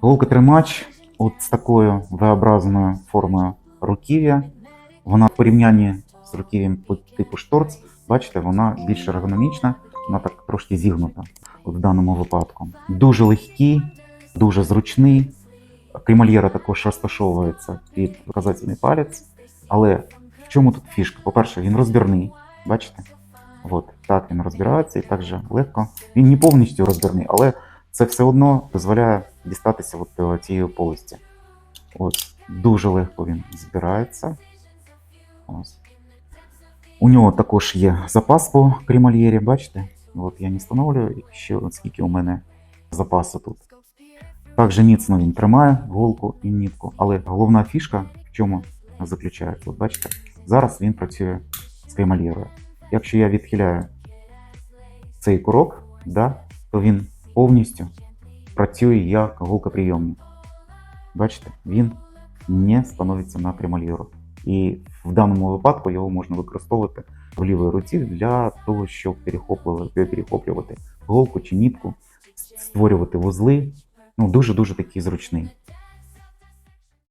Голкотримач от з такою V-образною формою руків'я. Вона в порівнянні з руків'ям по типу шторц, бачите, вона більш ергономічна, вона так трошки зігнута от в даному випадку. Дуже легкий, дуже зручний. Кремольєра також розташовується під показательний палець. Але в чому тут фішка? По-перше, він розбірний, бачите? От, так він розбирається і так же легко. Він не повністю розбірний, але це все одно дозволяє дістатися от до цієї полості. От, дуже легко він збирається. Ось. У нього також є запас по кремольєрі, бачите? От я не встановлюю ще скільки у мене запасу тут. Також міцно він тримає голку і нітку, але головна фішка в чому заключається? От бачите, зараз він працює з кремольєрою. Якщо я відхиляю цей курок, да, то він повністю працює як голкоприйомник. Бачите, він не становиться на кремольєру. І в даному випадку його можна використовувати в лівій руці для того, щоб перехоплювати, перехоплювати голку чи нітку, створювати вузли. Ну, дуже-дуже такий зручний.